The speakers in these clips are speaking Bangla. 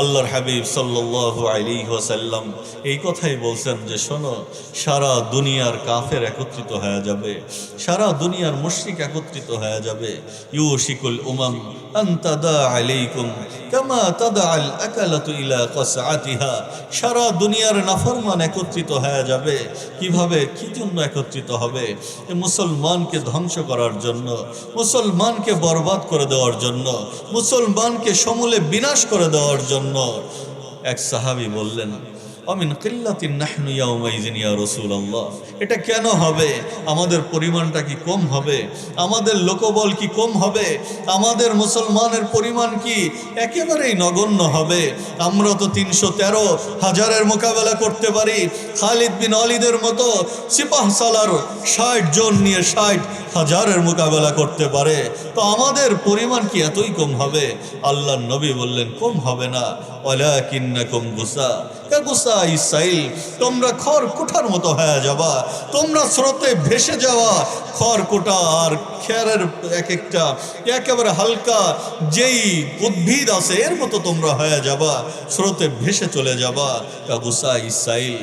আল্লাহর হাবিব সাল্লাহ আলী ওয়াসাল্লাম এই কথাই বলছেন যে, শোনো, সারা দুনিয়ার কাফের একত্রিত হয়ে যাবে, সারা দুনিয়ার মুশরিক একত্রিত হয়ে যাবে। উমাম আকালাতু ইলা কাসআতিহা। সারা দুনিয়ার নাফরমান একত্রিত হয়ে যাবে। কীভাবে? কি জন্য একত্রিত হবে? মুসলমানকে ধ্বংস করার জন্য, মুসলমানকে বরবাদ করে দেওয়ার জন্য, মুসলমানকে সমূলে বিনাশ করে দেওয়ার জন্য এক সাহাবি বললেন এটা কেন হবে? আমাদের পরিমাণটা কি কম হবে? আমাদের লোকবল কি কম হবে? আমাদের মুসলমানের পরিমাণ কি একেবারেই নগণ্য হবে? আমরা তো তিনশো তেরো হাজারের মোকাবেলা করতে পারি। খালিদ বিন অলিদের মতো সিপাহ সালার ষাট জন নিয়ে ষাট হাজারের মোকাবেলা করতে পারে। তো আমাদের পরিমাণ কি এতই কম হবে? আল্লাহ নবী বললেন, কম হবে না। ওলা কিন্না কম গুসা গুসা? ইসাইল তোমরা খড় কুঠার মতো হয়ে যাবা, তোমরা স্রোতে ভেসে যাওয়া, খড় কুটা আর খেয়ারের এক একটা, একেবারে হালকা যেই উদ্ভিদ আছে, এর মতো তোমরা হয়ে যাবা, স্রোতে ভেসে চলে যাবা। কাগুসা ইসাইল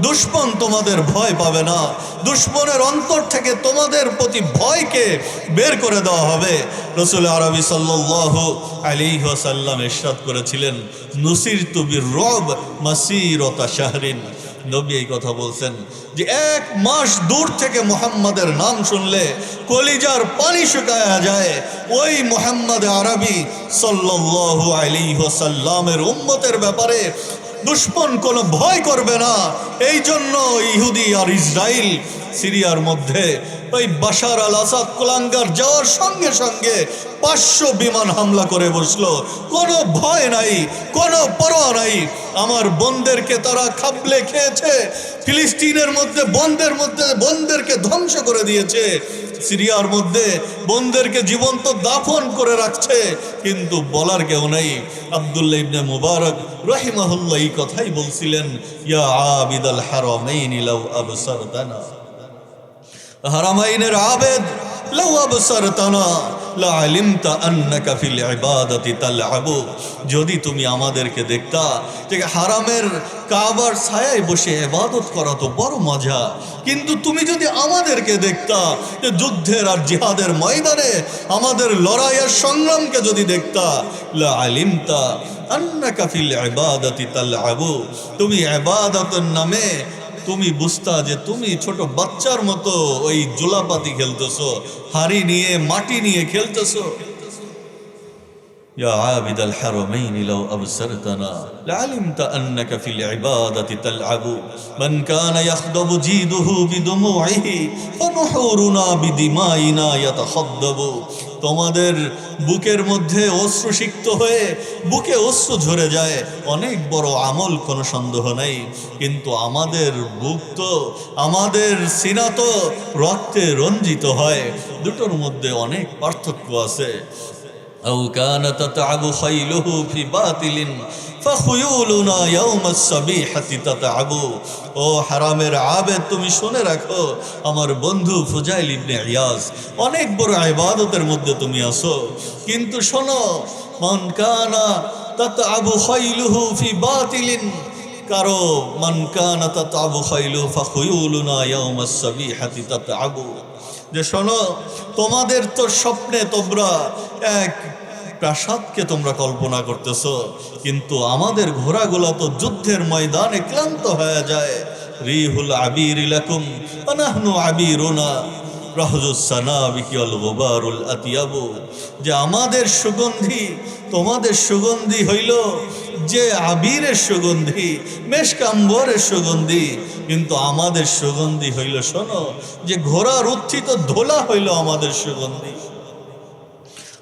দুশমন তোমাদের ভয় পাবে না। দুশমনের অন্তর থেকে তোমাদের প্রতি ভয়কে বের করে দেওয়া হবে। রসুল আরবি সাল্লাল্লাহু আলাইহি ওয়াসাল্লাম ইরশাদ করেছিলেন নুসির তুবির রব মাসিরতা শাহরিন। নবী এই কথা বলছেন যে এক মাস দূর থেকে মোহাম্মদের নাম শুনলে কলিজার পানি শুকায়া যায়। ওই মোহাম্মদ আরবি সাল্লাহ আলী হোসাল্লামের উম্মতের ব্যাপারে দুশ্মন কোনো ভয় করবে না। এই জন্য ইহুদি আর ইসরায়েল সিরিয়ার মধ্যে ওই বাশার আল আসাদ কোলাঙ্গার যাওয়ার সঙ্গে সঙ্গে পাঁচশো বিমান হামলা করে বসল। কোনো ভয় নাই, কোনো পরোয়া নাই। আমার বোনদেরকে তারা খাবলে খেয়েছে, ফিলিস্তিনের মধ্যে বন্দের মধ্যে বন্দেরকে ধ্বংস করে দিয়েছে। সিরিয়ার মধ্যে বোনদেরকে জীবন্ত দাফন করে রাখছে, কিন্তু বলার কেউ নেই। আবদুল্লাহ ইবনে মুবারক রহিমাহুল্লাহ এই কথাই বলছিলেন, ইয়া আবিদাল হারামাইন লাউ আবসারতানা। হারামাইনের আবেদ যদি তুমি আমাদেরকে দেখতা হারামের কাবার ছায়ায় বসে ইবাদত করা তো বড় মজা। কিন্তু তুমি যদি আমাদেরকে দেখতা, যে যুদ্ধের আর জিহাদের ময়দানে আমাদের লড়াইয়ের সংগ্রামকে যদি দেখতা লা আলিমতা আন্নাকা ফিল ইবাদাতি তুমি ইবাদতের নামে তুমি বুঝতা যে তুমি ছোট বাচ্চার মতো ওই জোলাপাতি খেলতেছো হাড়ি নিয়ে মাটি নিয়ে খেলতেছো يا عابد الحرمين لو أبصرتنا لعلمت أنك في العبادة تلعب من كان يخضب جيده بدموعه فنحورنا بدمائنا يتخضب তোমাদের বুকের মধ্যে অশ্রু সিক্ত হয়ে বুকে অশ্রু ঝরে যায় অনেক বড় আমল কোনো সন্দেহ নেই কিন্তু আমাদের বুক তো আমাদের সিনা তো রক্তে রঞ্জিত হয় দুটোর মধ্যে অনেক পার্থক্য আছে أو كان تتعب خيله في باطل ও হারামের আবেদ, তুমি রাখো, আমার বন্ধু অনেক বড় মধ্যে তুমি কিন্তু শোনো, মন কানা তত আবু কারও মন কানা তত আবু যে শোনো, তোমাদের তো স্বপ্নে তোমরা এক প্রাসাদকে তোমরা কল্পনা করতেছো, কিন্তু আমাদের ঘোড়াগুলো তো যুদ্ধের ময়দানে ক্লান্ত হয়ে যায়। রিহুল আবির লাকুম আনাহনু আবিরুনা। যে আমাদের সুগন্ধি, তোমাদের সুগন্ধি হইল যে আবিরের সুগন্ধি মেশকাম্বরের সুগন্ধি। কিন্তু আমাদের সুগন্ধি হইল, শোনো, যে ঘোড়ার উত্থিত ধোলা হইল আমাদের সুগন্ধি।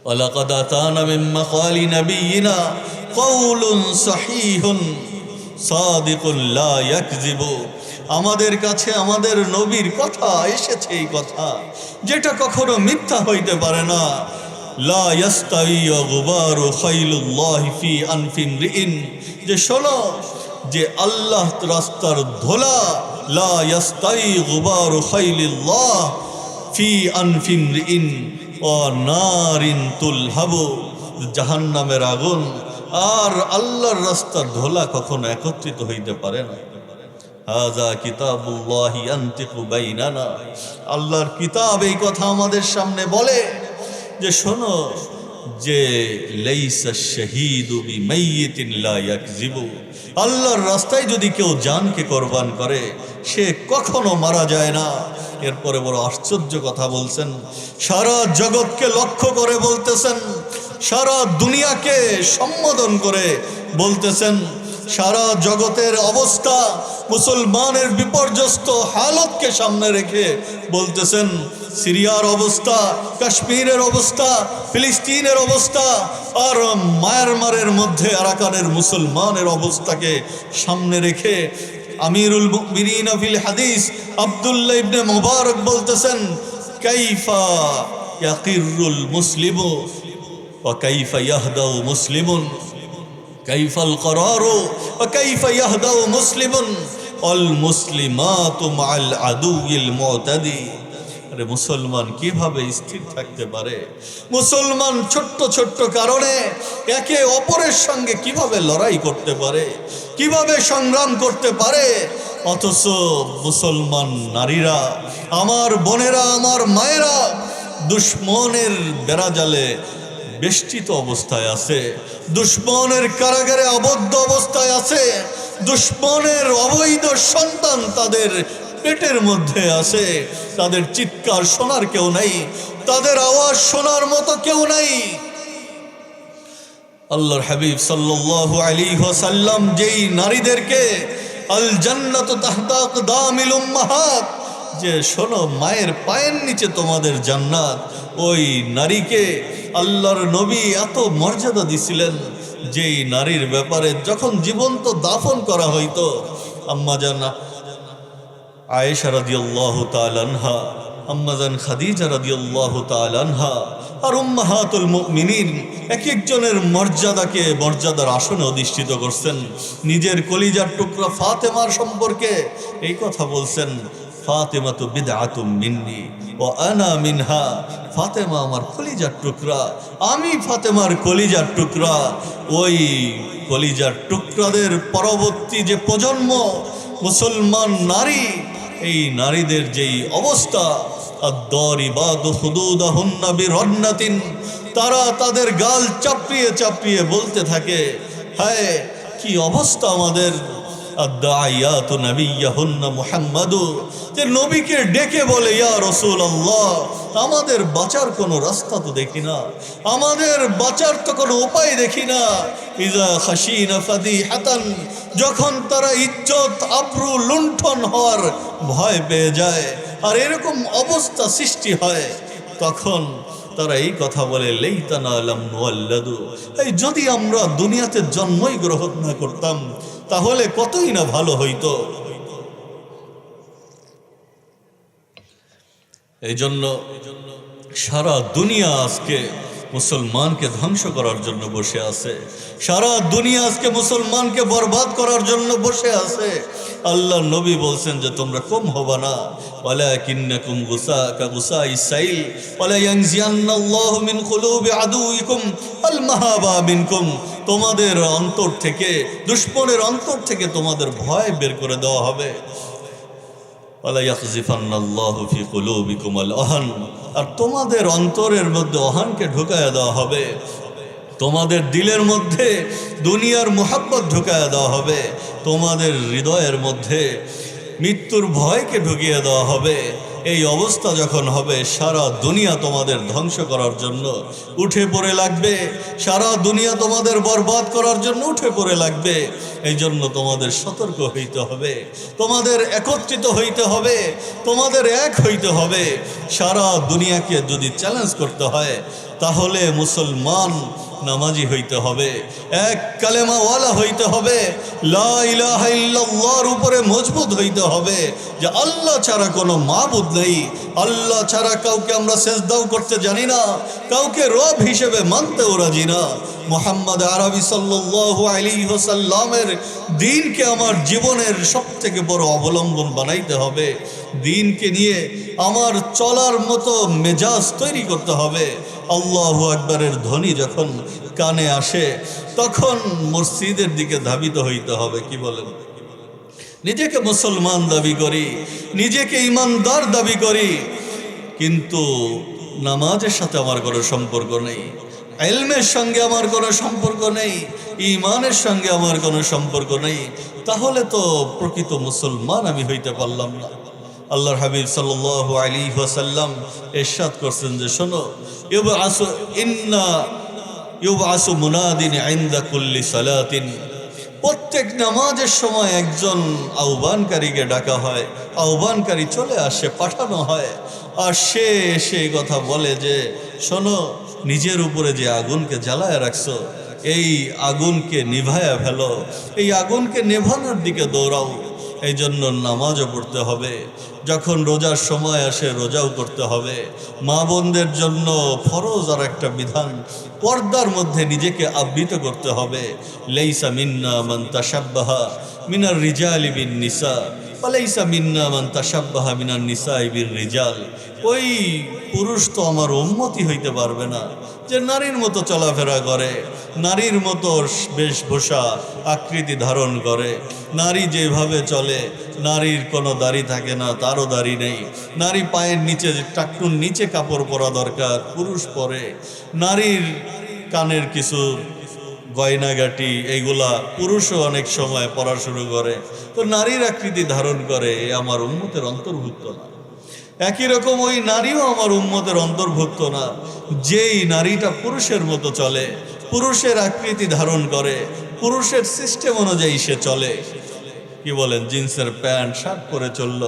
ولقد أتانا من مقال نبينا قول صحيح صادق لا يكذب আমাদের কাছে আমাদের নবীর কথা এসেছে এই কথা যেটা কখনো মিথ্যা হইতে পারে না লা ইয়াস্তাই গুবারু খাইলুল্লাহি ফি আনফি ইমরিইন যে শোনো যে আল্লাহ রাস্তার ধোলা লা ইয়াস্তাই গুবারু খাইলিল্লাহ ফি আনফিম ইন নারিন তুল জাহান্নামের আগুন। আর আল্লাহর রাস্তার ধোলা কখনো একত্রিত হইতে পারে না। আল্লাহর কিতাব এই কথা আমাদের সামনে বলে যে, শোনো যে আল্লাহর রাস্তায় যদি কেউ জানকে কোরবান করে, সে কখনো মারা যায় না। এরপরে বড় আশ্চর্য কথা বলছেন, সারা জগৎকে লক্ষ্য করে বলতেছেন, সারা দুনিয়াকে সম্বোধন করে বলতেছেন, সারা জগতের অবস্থা মুসলমানের বিপর্যস্ত হালতকে সামনে রেখে বলতেছেন সিরিয়ার অবস্থা, কাশ্মীরের অবস্থা, ফিলিস্তিনের অবস্থা, আর মায়ানমারের মধ্যে আরাকানের মুসলমানের অবস্থাকে সামনে রেখে আমিরুল মিরিন আফিল হাদিস আবদুল্লা ইবনে মোবারক বলতেছেন, কাইফা ইয়াকিরুল মুসলিম ও কাইফা ইয়াহদাউ মুসলিমুন? কাইফাল করারো ও কাইফা ইয়াহদাউ মুসলিমুন? অল মুসলিমাতু মাল আদুইল মুতাদি। আরে মুসলমান, কীভাবে স্থির থাকতে পারে? মুসলমান ছোট্ট ছোট্ট কারণে একে অপরের সঙ্গে কীভাবে লড়াই করতে পারে? কীভাবে সংগ্রাম করতে পারে? অথচ মুসলমান নারীরা, আমার বোনেরা, আমার মায়েরা দুশ্মনের বেড়াজালে বেষ্টিত অবস্থায় আছে, দুশ্মনের কারাগারে আবদ্ধ অবস্থায় আছে, দুশ্মনের অবৈধ সন্তান তাদের পেটের মধ্যে আছে তাদের চিৎকার শোনার কেউ নাই, তাদের আওয়াজ শোনার মতো কেউ নাই। আল্লাহর হাবিব সাল্লাল্লাহু আলাইহি ওয়াসাল্লাম যেই নারীদেরকে আল জান্নাত তাহতাক দামিল যে শোনো, মায়ের পায়ের নিচে তোমাদের জান্নাত, ওই নারীকে আল্লাহর নবী এত মর্যাদা দিছিলেন, যেই নারীর ব্যাপারে যখন জীবন্ত দাফন করা হইতো, আম্মা জানা আয়েশা রাদিয়াল্লাহু তাআলা আনহা, আম্মাজান খাদিজা রাদিয়াল্লাহু তাআলা আনহা আর উম্মাহাতুল মুমিনিন এক একজনের মর্যাদাকে মর্যাদার আসনে অধিষ্ঠিত করছেন। নিজের কলিজার টুকরা ফাতেমার সম্পর্কে এই কথা বলছেন ফাতেমা তো বিদআতুম মিন্নি ও আনা মিনহা। ফাতেমা আমার কলিজার টুকরা, আমি ফাতেমার কলিজার টুকরা। ওই কলিজার টুকরাদের পরবর্তী যে প্রজন্ম, মুসলমান নারী এই নারীদের যেই অবস্থা তারা তাদের গাল চাপড়িয়ে চাপড়িয়ে বলতে থাকে, হায়, কি অবস্থা আমাদের? যে নবীকে ডেকে বলে, ইয়া রসুল আল্লাহ আমাদের বাঁচার কোনো রাস্তা তো দেখি না, আমাদের বাঁচার তো কোনো উপায় দেখি না। ইজা হাতান যখন তারা ইজ্জত, আব্রু, লুণ্ঠন হওয়ার ভয় পেয়ে যায় আর এরকম অবস্থা সৃষ্টি হয়, তখন তারা এই কথা বলে এই যদি আমরা দুনিয়াতে জন্মই গ্রহণ না করতাম, তাহলে কতই না ভালো হইতো। এই জন্য সারা দুনিয়া আজকে মুসলমানকে ধ্বংস করার জন্য বসে আছে। সারা দুনিয়া আজকে মুসলমানকে বরবাদ করার জন্য বসে আছে। আল্লাহ নবী বলছেন যে, তোমরা কম হবা না। গুসা মিন আল তোমাদের অন্তর থেকে, দুশ্মনের অন্তর থেকে তোমাদের ভয় বের করে দেওয়া হবে। আর তোমাদের অন্তরের মধ্যে অহানকে ঢুকাইয়া দেওয়া হবে। তোমাদের দিলের মধ্যে দুনিয়ার মোহাব্বত ঢুকাইয়া দেওয়া হবে। তোমাদের হৃদয়ের মধ্যে মৃত্যুর ভয়কে ঢুকিয়ে দেওয়া হবে। এই অবস্থা যখন হবে, সারা দুনিয়া তোমাদের ধ্বংস করার জন্য উঠে পড়ে লাগবে। সারা দুনিয়া তোমাদের বরবাদ করার জন্য উঠে পড়ে লাগবে। এই জন্য তোমাদের সতর্ক হইতে হবে, তোমাদের একত্রিত হইতে হবে, তোমাদের এক হইতে হবে। সারা দুনিয়াকে যদি চ্যালেঞ্জ করতে হয়, তাহলে মুসলমান নামাজি হইতে হবে, এক কালেমাওয়ালা হইতে হবে, লা ইলাহা উপরে মজবুত হইতে হবে, যে আল্লাহ ছাড়া কোনো মাবুদ নেই। আল্লাহ ছাড়া কাউকে আমরা সেজদাও করতে জানি না, কাউকে রব হিসেবে মানতেও রাজি না। মোহাম্মদ আরবি সাল্লাল্লাহু আলী ওয়াসাল্লামের দিনকে আমার জীবনের সব থেকে বড় অবলম্বন বানাইতে হবে। দিনকে নিয়ে আমার চলার মতো মেজাজ তৈরি করতে হবে। আল্লাহ আকবরের ধ্বনি যখন কানে আসে, তখন মসজিদের দিকে ধাবিত হইতে হবে, কি বলেন? নিজেকে মুসলমান দাবি করি, নিজেকে ইমানদার দাবি করি, কিন্তু নামাজের সাথে আমার কোনো সম্পর্ক নেই। এলমের সঙ্গে আমার কোনো সম্পর্ক নেই, ইমানের সঙ্গে আমার কোনো সম্পর্ক নেই, তাহলে তো প্রকৃত মুসলমান আমি হইতে পারলাম না। আল্লাহর হাবিব সাল্লাল্লাহু আলী ওয়াসাল্লাম এরশাদ করছেন যে, শোনো ইউব আসু ইন্না ইউব আসু মুনাদিন আইন্দা কুল্লি সালাতিন। প্রত্যেক নামাজের সময় একজন আহ্বানকারীকে ডাকা হয়, আহ্বানকারী চলে আসে, পাঠানো হয়, আর সে সেই কথা বলে যে, শোনো নিজের উপরে যে আগুনকে জ্বালায় রাখছো, এই আগুনকে নিভায়া ফেলো। এই আগুনকে নেভানোর দিকে দৌড়াও। এই জন্য নামাজও পড়তে হবে। যখন রোজার সময় আসে, রোজাও করতে হবে। মা বোনদের জন্য ফরজ আর একটা বিধান, পর্দার মধ্যে নিজেকে আবৃত করতে হবে। লেইসা মিন্না মান তাসাব্বাহা মিনার রিজালি বিন নিসা। পালাইসা মিন্না মান তাসাব্বাহা রিজাল। ওই পুরুষ তো আমার উন্মতি হইতে পারবে না, যে নারীর মতো চলাফেরা করে, নারীর মতো বেশভূষা আকৃতি ধারণ করে। নারী যেভাবে চলে, নারীর কোনো দাড়ি থাকে না, তারও দাড়ি নেই। নারী পায়ের নিচে টাকটুর নিচে কাপড় পরা দরকার, পুরুষ পরে। নারীর কানের কিছু গয়নাগাটি এইগুলা পুরুষও অনেক সময় পড়া শুরু করে। তো নারীর আকৃতি ধারণ করে আমার উন্মতের অন্তর্ভুক্ত না। একই রকম ওই নারীও আমার উন্মতের অন্তর্ভুক্ত না। যেই নারীটা পুরুষের মতো চলে, পুরুষের আকৃতি ধারণ করে, পুরুষের সিস্টেম অনুযায়ী সে চলে। কি বলেন, জিন্সের প্যান্ট, শার্ট পরে চলল,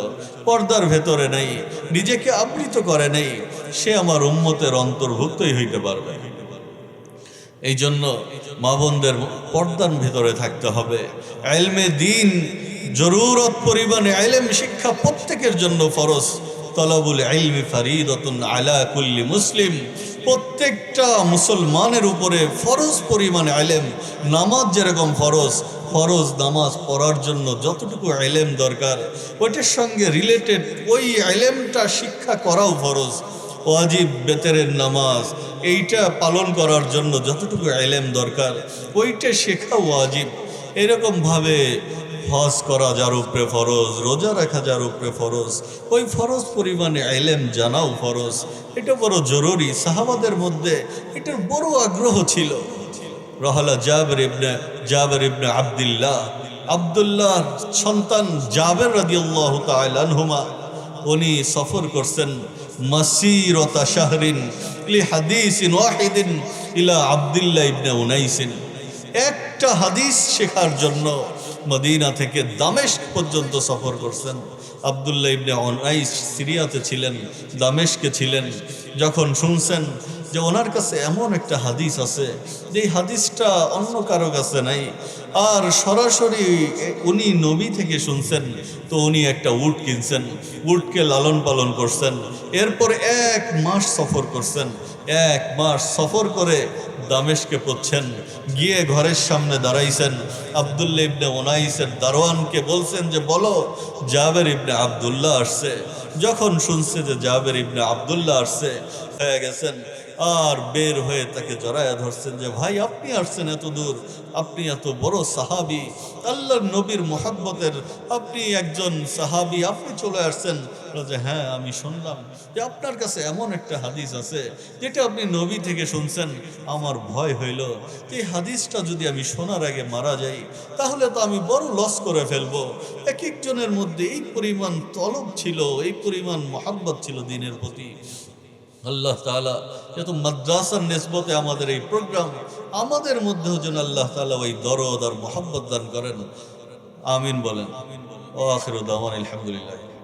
পর্দার ভেতরে নেই, নিজেকে আবৃত করে নেই, সে আমার উন্মতের অন্তর্ভুক্তই হইতে পারবে। এই জন্য মা বোনদের পর্দার ভিতরে থাকতে হবে। এলমে দিন জরুরত পরিমাণে এলেম শিক্ষা প্রত্যেকের জন্য ফরজ। তলাবুল আইলমি ফারিদতুন আলা কুল্লি মুসলিম। প্রত্যেকটা মুসলমানের উপরে ফরজ পরিমাণে আলেম নামাজ যেরকম ফরজ ফরজ নামাজ পড়ার জন্য যতটুকু আলেম দরকার, ওইটার সঙ্গে রিলেটেড ওই আলেমটা শিক্ষা করাও ফরজ। ওয়াজিব বেতেরের নামাজ, এইটা পালন করার জন্য যতটুকু আলেম দরকার, ওইটা শেখা ওয়াজিব। এরকমভাবে হজ করা যার উপরে ফরজ, রোজা রাখা যার উপরে ফরজ, ওই ফরজ পরিমাণে আইলেম জানাও ফরজ। এটা বড় জরুরি। সাহাবাদের মধ্যে এটার বড় আগ্রহ ছিল। রহলা জাবের ইবনে জাবের ইবনে আবদুল্লাহ, আবদুল্লাহর সন্তান জাবের রাদিয়াল্লাহু তাআলা আনহুমা, উনি সফর করছেন। মাসিরতা শাহরিন লি হাদিসিন ওয়াহিদিন ইলা আবদুল্লাহ ইবনে উনাইসিন। একটা হাদিস শেখার জন্য মদিনা থেকে দামেস্ক পর্যন্ত সফর করছেন। আবদুল্লাহ ইবনে অনাইস সিরিয়াতে ছিলেন দামেশকে ছিলেন। যখন শুনছেন যে ওনার কাছে এমন একটা হাদিস আছে, যে হাদিসটা অন্য কারও কাছে নাই আর সরাসরি উনি নবী থেকে শুনছেন, তো উনি একটা উট কিনছেন, উটকে লালন পালন করছেন, এরপর এক মাস সফর করছেন, এক মাস সফর করে দামেশকে পড়ছেন, গিয়ে ঘরের সামনে দাঁড়াইছেন আবদুল্লা ইবনে ওনাইসের দারোয়ানকে বলছেন যে, বলো, জাবের ইবনে আবদুল্লাহ আসছে। যখন শুনছে যে জাবের ইবনে আবদুল্লাহ আসছে, হয়ে গেছেন। আর বের হয়ে তাকে জড়ায়া ধরছেন যে, ভাই, আপনি আসছেন এত দূর, আপনি এত বড় সাহাবি, আল্লাহর নবীর মোহাব্বতের আপনি একজন সাহাবি, আপনি চলে আসছেন। যে হ্যাঁ আমি শুনলাম যে আপনার কাছে এমন একটা হাদিস আছে, যেটা আপনি নবী থেকে শুনছেন। আমার ভয় হইল এই হাদিসটা যদি আমি শোনার আগে মারা যাই, তাহলে তো আমি বড় লস করে ফেলব। এক একজনের মধ্যে এই পরিমাণ তলব ছিল, এই পরিমাণ মহাব্বত ছিল দিনের প্রতি। আল্লাহ তালা যেহেতু মাদ্রাসার নেসবতে আমাদের এই প্রোগ্রাম, আমাদের মধ্যেও যেন আল্লাহ তালা ওই দরদ আর মোহাম্মত দান করেন। আমিন বলেন। ও আখির উদ্দামান আলহামদুলিল্লাহ।